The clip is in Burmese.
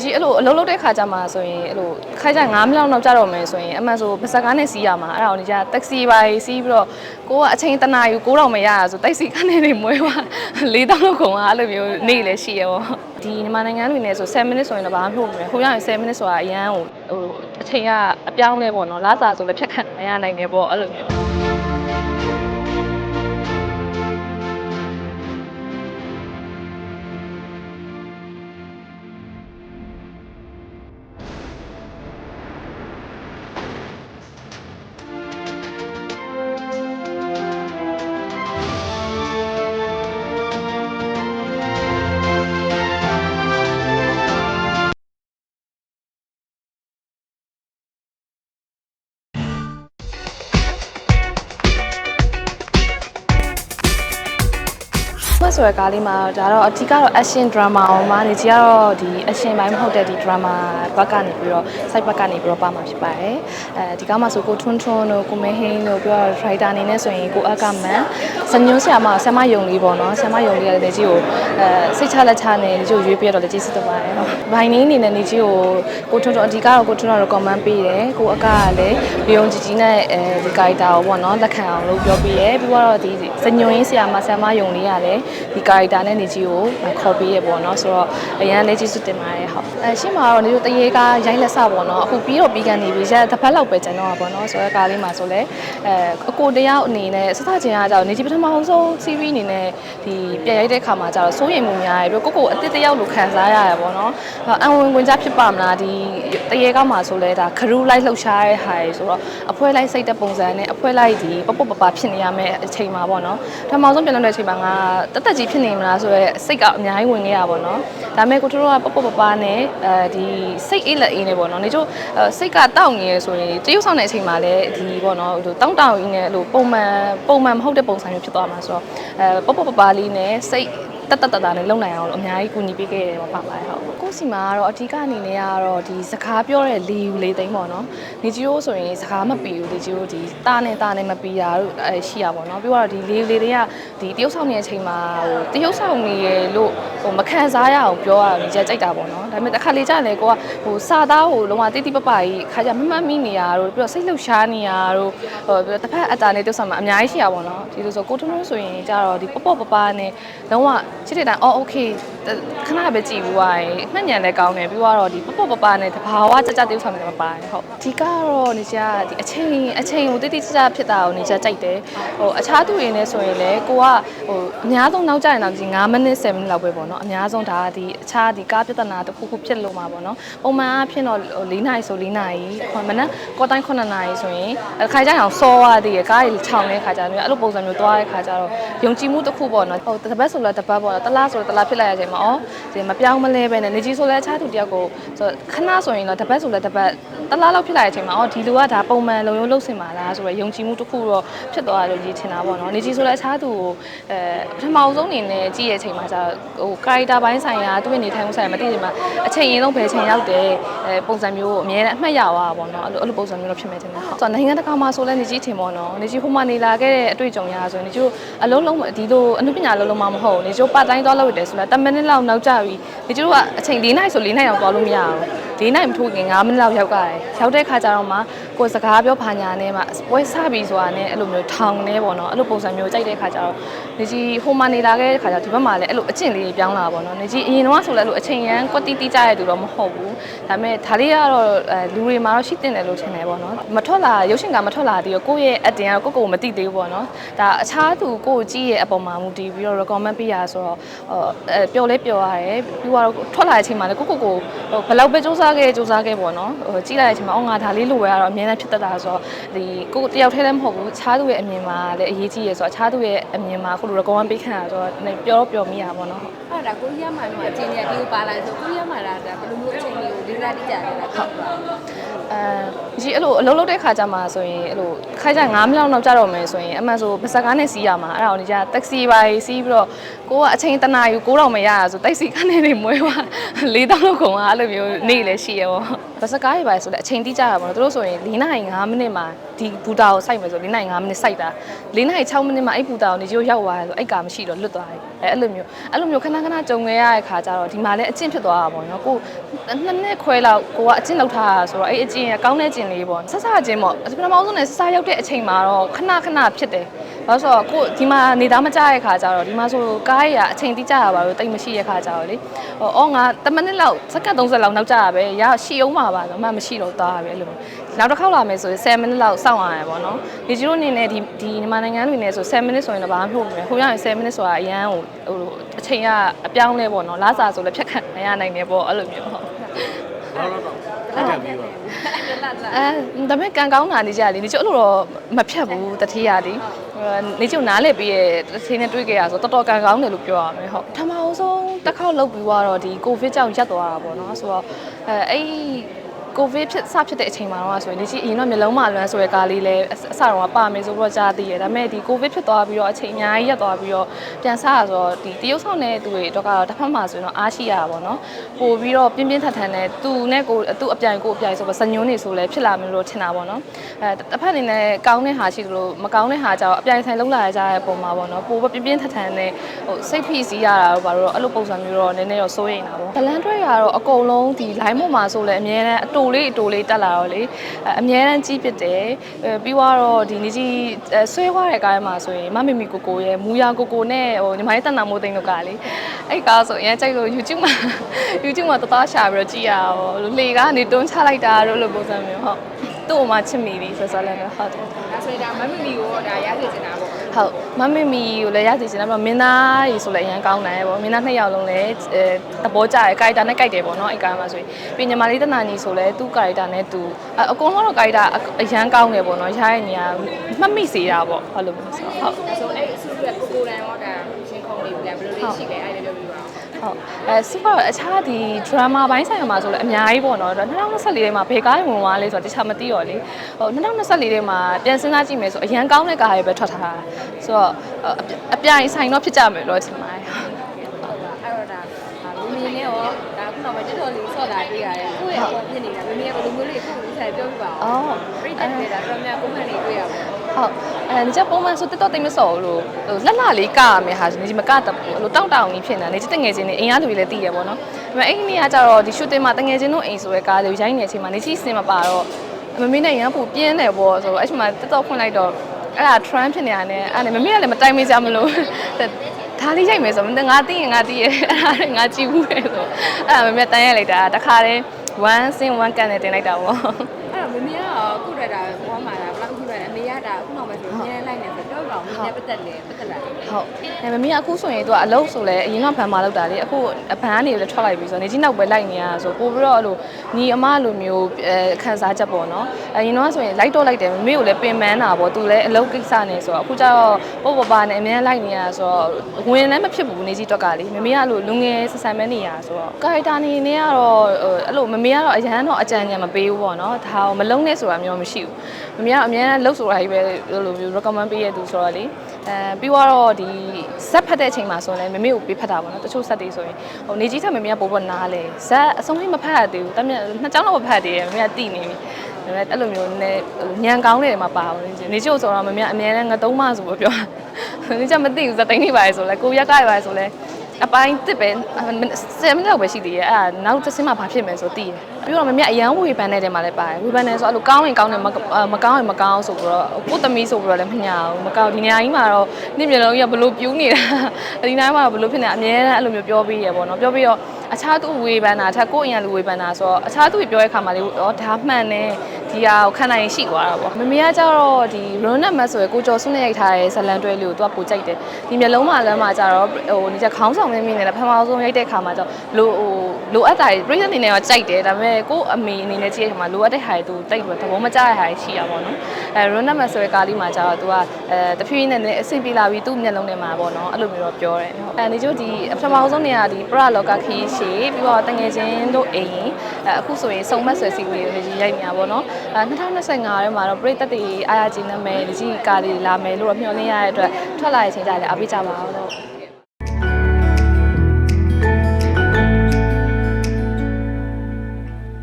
ဒီအဲ့လိုအလုပ်လုပ်တဲ့ခါကျမှဆိုရင်အဲ့လိုခိုင်းကြ9မိနစ်လောက်နောက်ကြတော့မယ်ဆိုရင်အမှန်ဆိုပါစကားနဲ့စီးရမှာအဲ့ဒါကိုနေကြတက္ကစီပါစီးပြီးတော့ကိုကအချိန်တနာယူ9000မရရဆိုတိုက်စီကနေနေမွေးသွား4000လောက်ကုန်သွားအဲ့လိုမျိုးနေလည်းရှိရပေါ့ဒီမြန်မာနိုင်ငံလူနေဆို7မိနစ်ဆိုရင်တော့ဘာမှမဟုတ်ဘူးဟိုရရင်7မိနစ်ဆိုတာအရန်ဟိုဟိုအချိန်ကအပြောင်းလဲပေါ့နော်လာစာဆိုလည်းဖြတ်ခန့်မရနိုင်နေပေါ့အဲ့လိုမျိုး ဆိုရကားလေးမှာဒါတော့အဓိကတော့ action drama အောင်မှာနေကြီးကတော့ဒီ action ဘိုင်းမဟုတ်တဲ့ဒီ drama ဘက်ကနေပြီးတော့ site ဘက်ကနေပြီးတော့ပါမှာဖြစ်ပါတယ်အဲဒီကားမှာဆိုကိုထွန်းထွန်းတို့ကိုမဲဟင်းတို့ပြီးတော့ writer အနေနဲ့ဆိုရင်ကိုအကမန်စညွှန်းဆရာမဆရာမယုံလေးပေါ့နော်ဆရာမယုံလေးကလည်းကြီးကိုအဲစိတ်ချလက်ချနဲ့ကြီးကိုရွေးပြတော့လည်းကျေးဇူးတင်ပါတယ်ဟုတ်ဘိုင်နင်းအနေနဲ့နေကြီးကိုကိုထွန်းထွန်းအဓိကတော့ကိုထွန်းထွန်းတော့ comment ပေးတယ်ကိုအကကလည်းဘယုံကြီးကြီးနဲ့အဲဒီ character ကိုပေါ့နော်လက်ခံအောင်လို့ပြောပေးတယ်ပြီးတော့ဒီစညွှန်းရင်းဆရာမဆရာမယုံလေးကလည်းဒီ character နဲ့နေကြီးကိုခေါ်ပေးရပေါ့နော်ဆိုတော့အရန်လည်းကျေးဇူးတင်ပါတယ်ဟုတ်အဲရှင်းမှာတော့နေတို့တရေကရိုင်းလက်စပေါ့နော်အခုပြီးတော့ပြီးကန်နေပြီရက်တစ်ပတ်လောက်ပဲကျန်တော့ပါပေါ့နော်ဆိုတော့ကားလေးမှာဆိုလဲအဲအကိုတယောက်အနေနဲ့စသချင်းအားကြောင့်နေကြီးပထမဆုံး CV အနေနဲ့ဒီပြန်ရိုက်တဲ့ခါမှာကျတော့စိုးရိမ်မှုများရပြီးကိုကိုအစ်စ်တယောက်လိုခံစားရရပေါ့နော်အံဝင်ဝင်ကြဖြစ်ပါမလားဒီ တရေကမှာဆိုလဲဒါခရူးလိုက်လှုပ်ရှားတဲ့ဟာရယ်ဆိုတော့အဖွဲလိုက်စိတ်တဲ့ပုံစံနဲ့အဖွဲလိုက်ဒီပပပပဖြစ်နေရမယ့်အချိန်မှာပေါ့နော်ပထမဆုံးပြန်လာတဲ့အချိန်မှာငါတက်တက်ကြီးဖြစ်နေမလားဆိုတော့စိတ်ကအများကြီးဝင်နေရပါတော့ဒါပေမဲ့ကိုတို့ကပပပပနဲ့အဲဒီစိတ်အေးလက်အေးနဲ့ပေါ့နော်နေချို့စိတ်ကတောက်နေရဆိုရင်တရုပ်ဆောင်တဲ့အချိန်မှာလည်းဒီပေါ့နော်ဟိုတောင်းတောင်းရင်းနဲ့လို့ပုံမှန်ပုံမှန်မဟုတ်တဲ့ပုံစံမျိုးဖြစ်သွားမှာဆိုတော့အဲပပပပလေးနဲ့စိတ် တတ်တတ်တတ်နဲ့လုံနိုင်အောင်လို့အများကြီးကူညီပေးခဲ့တယ်ပေါ့ပါပါတယ်ဟုတ်ကိုစီမှာကတော့အဓိကအနေနဲ့ကတော့ဒီစကားပြောတဲ့လီယူလေးသိမ်းပေါ့နော်နေဂျီယိုဆိုရင်စကားမပီဘူးနေဂျီယိုဒီတာနဲ့တာနဲ့မပီတာတို့အဲရှိရပါတော့ပြီးတော့ဒီလီယူလေးတွေကဒီတရုပ်ဆောင်နေတဲ့အချိန်မှာဟိုတရုပ်ဆောင်နေရလို့ဟိုမခံစားရအောင်ပြောရနေကြကြိုက်တာပေါ့နော်ဒါပေမဲ့တစ်ခါလေကြာလေကိုကဟိုစာသားဟိုလုံးဝတိတိပပကြီးခါကြမမှတ်မိနေရတို့ပြီးတော့စိတ်လှုပ်ရှားနေရတို့ဟိုတစ်ဖက်အတာနဲ့တရုပ်ဆောင်မှာအများကြီးရှိရပါတော့ဒီလိုဆိုကိုထွန်းထွန်းဆိုရင်ကြတော့ဒီပပပပနဲ့လုံးဝချစ်တဲ့တိုင်းအော်โอเคခဏပဲကြည်ပြီးွားရင်မှတ်ညံလည်းကောင်းတယ်ပြီးတော့ဒီပပပပနဲ့တဘာဝကြကြတရုပ်ဆောင်နေမှာပါတယ်ဟုတ်ဒီကတော့နေကြဒီအချိန်အချိန်ကိုတိတိကျကျဖြစ်တာကိုနေကြကြိုက်တယ်ဟိုအခြားသူတွေနဲ့ဆိုရင်လည်းကိုကဟိုအများဆုံးနောက်ကျရင်တော့ဒီ9မိနစ်10မိနစ်လောက်ပဲပေါ့နော်အများဆုံးဒါကဒီအခြားဒီကားပြဿနာတစ်ခုခုဖြစ်လို့မှာပေါ့နော်ပုံမှန်အဖြစ်တော့၄နာရီဆို၄နာရီမနက်ကောတိုင်း9နာရီဆိုရင်အခါကျရင်စောသွားသေးရကားကြီးခြောင်တဲ့ခါကျတော့အဲ့လိုပုံစံမျိုးသွားတဲ့ခါကျတော့ယုံကြည်မှုတစ်ခုပေါ့နော်ဟိုတစ်ပတ်ဆိုလည်းတစ်ပတ်ပေါ့ ့နော်တလားဆိုလည်းတလားဖြစ်လိုက်ရချိန်မှာဩဒီမပြောင်းမလဲပဲနဲ့နေကြီးဆိုလည်းအခြားသူတယောက်ကိုဆိုခဏဆိုရင်တော့တစ်ပတ်ဆိုလည်းတစ်ပတ် တလားလောက်ဖြစ်လာတဲ့အချိန်မှာဩဒီလူကဒါပုံမှန်လုံရုံလုပ်စင်ပါလားဆိုတော့ယုံကြည်မှုတစ်ခုတော့ဖြစ်သွားတယ်လို့ကြီးထင်တာပေါ့နော်နေကြီးဆိုလည်းအခြားသူကိုအဲပထမဆုံးအနေနဲ့ကြည့်ရဲ့အချိန်မှာကျတော့ဟို character ဘိုင်းဆိုင်ရာသူ့ရဲ့နေထိုင်မှုဆိုင်ရာမသိချိန်မှာအချိန်ရင်းဆုံးဘယ်ချိန်ရောက်တယ်အဲပုံစံမျိုးကိုအများနဲ့အမှတ်ရသွားတာပေါ့နော်အဲ့လိုအဲ့လိုပုံစံမျိုးတော့ဖြစ်မယ်ထင်တယ်ဟုတ်ဆိုတော့နိုင်ငံတကာမှာဆိုလည်းနေကြီးထင်ပေါ့နော်နေကြီးဟိုမှာနေလာခဲ့တဲ့အတွေ့အကြုံရဆိုရင်နေကြီးအလုံးလုံးဒီလိုအနုပညာလုံးလုံးမမဟုတ်နေကြီးပတ်တိုင်းသွားလို့ရတယ်ဆိုတော့10မိနစ်လောက်နောက်ကျပြီနေကြီးကအချိန်၄နိုင်ဆို၄နိုင်အောင်သွားလို့မရဘူး ၄နိုင်မထိုးခင်9မိနစ်လောက်ရောက်ကြတယ်ရောက်တဲ့ခါကျတော့မှကိုယ်စကားပြောဖာညာနဲ့မှပွဲစပြီဆိုတာနဲ့အဲ့လိုမျိုးထောင်နေပေါ့နော်အဲ့လိုပုံစံမျိုးကြိုက်တဲ့ခါကျတော့နေကြီးဟိုမှာနေလာခဲ့တဲ့ခါကျတော့ဒီဘက်မှာလည်းအဲ့လိုအကျင့်လေးပြောင်းလာပါတော့နေကြီးအရင်တော့ဆိုလည်းအဲ့လိုအချိန်ရန်ကွက်တီးတီးကြရတဲ့သူတော့မဟုတ်ဘူးဒါပေမဲ့ဒါလေးကတော့အဲလူတွေမှာတော့ရှိတင်တယ်လို့ထင်တယ်ပေါ့နော်မထွက်လာရုပ်ရှင်ကမထွက်လာသေးတော့ကိုယ့်ရဲ့အတင်ကတော့ကိုယ့်ကိုယ်မသိသေးဘူးပေါ့နော်ဒါအခြားသူကိုယ့်ကိုကြည့်ရဲ့အပေါ်မှာမူတည်ပြီးတော့ recommend ပေးရဆိုတော့အဲပျော်လဲပျော်ရတယ်ပြီးတော့ထွက်လာတဲ့အချိန်မှာလည်းကိုယ့်ကိုယ်ကိုဘယ်လောက်ပဲစူးစမ်းခဲ့စူးစမ်းခဲ့ပေါ့နော်ဟိုကြည့်လိုက်တဲ့အချိန်မှာအော်ငါဒါလေးလိုရတော့အမြဲတမ်းဖြစ်တတ်တာဆိုတော့ဒီကိုတယောက်တည်းလည်းမဟုတ်ဘူးအခြားသူရဲ့အမြင်မှာလည်းအရေးကြီးရယ်ဆိုတော့အခြားသူရဲ့အမြင်မှာခုလို recommend ပေးခံရဆိုတော့ပျော်တော့ပျော်မိရပါတော့အဲ့ဒါကိုရီးယားမှာတော့အချင်းကြီးဒီကိုပါလာဆိုကိုရီးယားမှာဒါဘယ်လိုမျိုးအချင်းလေးကိုလေးစားတိကျတယ်လားဟုတ်ပါအဲဒီအဲ့လိုအလုပ်လုပ်တဲ့ခါကျမှဆိုရင်အဲ့လိုခိုင်းကြ9မိနစ်လောက်နောက်ကြတော့မယ်ဆိုရင်အမှန်ဆိုပါစကားနဲ့စီးရမှာအဲ့ဒါကိုနေကြတက္ကစီပါစီးပြီးတော့ကိုကအချိန်တနာယူ9000မရရဆိုတိုက်စီကနေနေမွေးသွား4000လောက်ကုန်သွားအဲ့လိုမျိုးနေလည်းရှိရပေါ့ပါစကားတွေပါဆိုလည်းအချိန်တိကျတာပေါ့နော်သူတို့ဆိုရင်4နာရီ5မိနစ်မှာဒီဘူတာကိုစိုက်မယ်ဆို4နာရီ5မိနစ်စိုက်တာ4နာရီ6မိနစ်မှာအဲ့ဘူတာကိုနေကျိုးရောက်သွားတယ်ဆိုအဲ့ကမရှိတော့လွတ်သွားတယ်အဲ့အဲ့လိုမျိုးအဲ့လိုမျိုးခဏခဏကြုံခဲ့ရတဲ့ခါကျတော့ဒီမှာလည်းအကျင့်ဖြစ်သွားတာပေါ့နော်ကိုနှစ်နှစ်ခွဲလောက်ကိုကအကျင့်လောက်ထားတာဆိုတော့အဲ့အကျင့်ကကောင်းတဲ့အကျင့်လေးပေါ့ဆက်ဆက်အကျင့်ပေါ့ပထမဆုံးနဲ့ဆက်ဆက်ရောက်တဲ့အချိန်မှာတော့ခဏခဏဖြစ်တယ်ဘာလို့ဆိုတော့ကိုဒီမှာနေသားမကြတဲ့ခါကျတော့ဒီမှာဆိုကားရအချိန်တိကျရပါလို့တိတ်မရှိတဲ့ခါကျတော့လေဟောအော်ငါ10မိနစ်လောက်စက္ကန့်30လောက်နောက်ကျရပဲရရှိအောင်ပါပါဆိုမှမရှိတော့သွားရပဲအဲ့လို နောက်တစ်ခေါက်လာမယ်ဆိုရင်10မိနစ်လောက်စောင့်ရရပေါ့နော်ဒီကျိုးအနေနဲ့ဒီဒီမြန်မာနိုင်ငံလူနေဆို10မိနစ်ဆိုရင်တော့ဘာမှမဟုတ်ဘူးဟိုရရင်10မိနစ်ဆိုတာအရန်ဟိုဟိုအချိန်ကအပြောင်းလဲပေါ့နော်လာစာဆိုလည်းဖြတ်ခန့်မရနိုင်နေပေါ့အဲ့လိုမျိုးဟုတ်တော့တော့တော့တက်ကြပြီးပါအဲ့ဒါလာအဲဒါပေမဲ့ကံကောင်းတာနေကြတယ်နေကျအဲ့လိုတော့မဖြတ်ဘူးတတိယဒီနေကျနားလဲပြီးရတတိနဲ့တွေ့ကြရဆိုတော်တော်ကံကောင်းတယ်လို့ပြောရမယ်ဟုတ်ပထမအဆုံးတစ်ခေါက်လုပ်ပြီးတော့ဒီကိုဗစ်ကြောင့်ရပ်သွားတာပေါ့နော်ဆိုတော့အဲအဲ့ ကိုဗစ်ဖြစ်စဖြစ်တဲ့အချိန်မှာတော့ဆိုရင်ဒီကြီးအရင်တော့မျိုးလုံးမလွမ်းဆိုတဲ့ကားလေးလည်းအစတော့ပါမယ်ဆိုတော့ကြားသိရဒါပေမဲ့ဒီကိုဗစ်ဖြစ်သွားပြီးတော့အချိန်အများကြီးရပ်သွားပြီးတော့ပြန်ဆရဆိုတော့ဒီတရုတ်ဆောင်တဲ့သူတွေတော့ကတော့တစ်ဖက်မှာဆိုရင်တော့အားရှိရတာပေါ့နော်ပို့ပြီးတော့ပြင်းပြင်းထန်ထန်နဲ့သူနဲ့ကိုသူ့အပြိုင်ကိုအပြိုင်ဆိုတော့စညွန်းနေဆိုလဲဖြစ်လာမယ်လို့ထင်တာပေါ့နော်အဲတစ်ဖက်အနေနဲ့ကောင်းတဲ့ဟာရှိသလိုမကောင်းတဲ့ဟာကြတော့အပြိုင်ဆိုင်လုံးလာရကြတဲ့ပုံမှာပေါ့နော်ပို့ပြင်းပြင်းထန်ထန်နဲ့ဟိုစိတ်ဖိစီးရတာတော့ဘာလို့အဲ့လိုပုံစံမျိုးတော့နည်းနည်းတော့စိုးရိမ်တာပေါ့ဒလန်တွေကတော့အကုန်လုံးဒီ line ပေါ်မှာဆိုလဲအများနဲ့အတူလေးအတူလေးတက်လာတော့လေအများနဲ့ကြီးပစ်တယ်အဲပြီးတော့ဒီနေကြီးဆွဲသွားတဲ့ကားမှာဆိုရင်မမီမီကိုကိုရဲ့မူယာကိုကိုနဲ့ဟိုညီမလေးတန်တာမိုးသိန်းတို့ကလေအဲ့ကားဆိုရင်ကြိုက်လို့ YouTube မှာ YouTube မှာတသားရှာပြီးတော့ကြည့်ရအောင်လေကနေတွန်းချလိုက်တာတို့လိုပုံစံမျိုးဟုတ်သူ့ကိုမှချစ်မိပြီဆိုဆိုလည်းဟုတ်တယ်ဒါဆိုရင်ဒါမမမီကိုဒါရစေချင်တာပေါ့ ဟုတ်မမမီကိုလည်းရစီချင်တယ်ပြီးတော့မင်းသားကြီးဆိုလည်းအရန်ကောင်းတယ်ပေါ့မင်းသားနှစ်ယောက်လုံးလည်းအဲသဘောကျတယ်ကာရီတာနဲ့ကြိုက်တယ်ပေါ့နော်အဲ့ကားမှာဆိုရင်ပြီးညီမလေးတနာညီဆိုလည်းသူ့ကာရီတာနဲ့သူအအကုန်လုံးတော့ကာရီတာအရန်ကောင်းတယ်ပေါ့နော်ရရဲ့နေရာမှတ်မိစေတာပေါ့ဟုတ်လို့မျိုးဆိုတော့ဟုတ်ဒါဆိုအဲ့အဆူရဲ့ကိုကိုတန်ရောဒါရှင်းခုံလေးဘယ်လိုလေးရှိလဲအဲ့ဒါပြောပြပါဦး ဟုတ်အဲစပါအခြားဒီ drama ဘိုင်းဆိုင်ရာမှာဆိုလည်းအများကြီးပေါ့နော်2024ထဲမှာဘယ်ကားဝင်သွားလဲဆိုတော့တခြားမသိတော့လေဟို2024ထဲမှာပြန်စဉ်းစားကြည့်မယ်ဆိုအရန်ကောင်းတဲ့ကားတွေပဲထွက်ထားတာဆိုတော့အပြိုင်ဆိုင်တော့ဖြစ်ကြမယ်လို့ထင်ပါတယ်အဲ့တော့ဒါမမီနဲ့ရောဒါခုနောက်မှာတက်တော်လေးဆော့တာတွေ့ရတယ်ကိုယ့်ရဲ့အပေါ်ဖြစ်နေတာမမီကဘယ်လိုမျိုးလေးကိုယ့်ကိုယ်ဆက်ပြောပြပါဦးအော်ပြိတ္တတွေဒါတော့များကိုမှန်နေတွေ့ရပါဘူး ဟုတ်အဲဒီချက်ပုံမှန်ဆိုတက်တော့တိတ်မစော်ဘူးလို့ဟိုလက်လာလေးကရမယ်ဟာနေကြီးမကတတ်ဘူးအဲ့လိုတောင့်တောင့်ကြီးဖြစ်နေတာနေကြီးတငယ်ချင်းနေအိမ်ရသူတွေလည်းတည်ရပေါ့နော်ဒါပေမဲ့အဲ့ဒီနေ့ကကျတော့ဒီ shooting မှာတငယ်ချင်းတို့အိမ်ဆိုရဲကားလေးရိုင်းနေတဲ့အချိန်မှာနေကြီးစင်မပါတော့မမေနဲ့ရန်ပူပြင်းတယ်ပေါ့ဆိုတော့အဲ့ချိန်မှာတက်တော့ဖွင့်လိုက်တော့အဲ့ဒါ trend ဖြစ်နေတာနဲ့အဲ့ဒါနဲ့မမေကလည်းမတိုင်မေးကြမလို့ဒါလေးရိုက်မယ်ဆိုတော့ငါသိရင်ငါသိရဲ့အဲ့ဒါငါကြည့်ဘူးလေဆိုအဲ့ဒါမမေတန်းရိုက်လိုက်တာတခါတည်း1 sin 1ကန်နဲ့တင်လိုက်တာပေါ့အဲ့တော့မမီကခုတည်းဒါဘောမှာဒါဘလောက်ခုပဲအမေရဒါခုနောက်မှာဆိုအများလိုက်နေ ဆိုတော့တော့ ဟုတ်အဲမမီးကအခုဆိုရင်သူကအလုပ်ဆိုလဲအရင်ကဘန်မာလောက်တာလေအခုအဘန်ကနေလည်းထွက်လိုက်ပြီဆိုတော့နေကြီးနောက်ပဲလိုက်နေရတာဆိုပို့ပြီးတော့အဲ့လိုညီအမလိုမျိုးအဲခန်းစားချက်ပေါ့နော်အရင်တော့ဆိုရင်လိုက်တော့လိုက်တယ်မမေကိုလည်းပင်ပန်းတာပေါ့သူလည်းအလုပ်ကိစ္စနေဆိုတော့အခုကျတော့ပေါ့ပပနဲ့အများလိုက်နေရတာဆိုတော့ဝင်လည်းမဖြစ်ဘူးနေကြီးတွက်ကလေမမေကအဲ့လိုလူငယ်ဆဆန်မဲနေရတာဆိုတော့ကာရီတာနေနေကတော့အဲ့လိုမမေကတော့အရန်တော့အကြံဉာဏ်မပေးဘူးပေါ့နော်ဒါကိုမလုံးနဲ့ဆိုတာမျိုးမရှိဘူးမမေကအများနဲ့လှုပ်ဆိုတာကြီးပဲအဲ့လိုမျိုး recommend ပေးရသူဆိုတော့လေ အဲပြီးတော့ဒီဇက်ဖတ်တဲ့အချိန်မှာဆိုရင်လည်းမမေကိုပေးဖတ်တာပေါ့နော်တချို့ဇက်တွေဆိုရင်ဟိုနေကြီးထက်မမေကပို့ပို့နားလဲဇက်အဆုံးလေးမဖတ်ရသေးဘူးတမန်နှစ်ကြောင်းလောက်ပဲဖတ်သေးတယ်မမေကတိနေပြီဒါပေမဲ့အဲ့လိုမျိုးနဲ့ညံကောင်းတယ်မှာပါပါနေကြီးနေချို့ဆိုတော့မမေကအများနဲ့ငါသုံးမဆိုပြောပြောနေချမသိဘူးဇက်တိုင်းနေပါလေဆိုလဲကိုရက်ကရပါလေဆိုလဲ အပိုင်းတစ်ပဲ7မိနစ်လောက်ပဲရှိသေးရဲ့အဲ့ဒါနောက်တစ်စင်းမှဘာဖြစ်မယ်ဆိုသိရပြီးတော့မမေကအရန်ဝေဖန်တဲ့တဲမှာလည်းပါတယ်ဝေဖန်တယ်ဆိုအဲ့လိုကောင်းရင်ကောင်းတယ်မမကောင်းရင်မကောင်းဆိုပြီးတော့ကိုသမီးဆိုပြီးတော့လည်းမညာဘူးမကောင်းဒီနေရာကြီးမှာတော့နေ့မျက်လုံးကြီးကဘလို့ပြူးနေတာဒီနိုင်မှာဘလို့ဖြစ်နေအမြဲတမ်းအဲ့လိုမျိုးပြောပြီးရပေါ့နော်ပြောပြီးတော့အခြားသူဝေဖန်တာထက်ကိုယ့်အရင်လူဝေဖန်တာဆိုတော့အခြားသူပြောတဲ့ခါမှာလေတော့ဒါမှန်တယ် ဒီဟာကိုခံနိုင်ရှိသွားတာပေါ့မမေကကြတော့ဒီ run net map ဆိုရယ်ကိုကျော်စွနဲ့ရိုက်ထားတဲ့ဇလန်တွဲလေးကိုသူကပိုကြိုက်တယ်ဒီမျက်လုံးမှာလမ်းမှာကြတော့ဟိုဒီချက်ခေါင်းဆောင်မင်းမင်းနဲ့လည်းပထမဆုံးရိုက်တဲ့ခါမှာကျတော့လိုဟိုလိုအပ်တာတွေပြည့်တဲ့အနေနဲ့တော့ကြိုက်တယ်ဒါပေမဲ့ကို့အမေအနေနဲ့ကြည့်ရတဲ့ခါမှာလိုအပ်တဲ့ဟာတွေသူတိတ်ပြီးသဘောမကျတဲ့ဟာတွေရှိရပါတော့အဲ run net map ဆိုရယ်ကားလေးမှာကျတော့သူကအဲတဖြည်းဖြည်းနဲ့အဆင်ပြေလာပြီးသူ့မျက်လုံးထဲမှာပေါ့နော်အဲ့လိုမျိုးတော့ပြောတယ်အဲဒီကျို့ဒီပထမဆုံးနေရာဒီပရလောကခီးရှေပြီးတော့တငယ်ချင်းတို့အိမ်အဲအခုဆိုရင်စုံမက်ဆွဲစီကိုရိုက်နေတာပေါ့နော်အဲ2025ထဲမှာတော့ပြည်သက်တွေအားရခြင်းနာမည်ဒီကြီးကားလေးလာမယ်လို့တော့မျှော်လင့်ရတဲ့အတွက်ထွက်လာတဲ့အချိန်ကျလည်းအားပေးကြပါအောင်လို့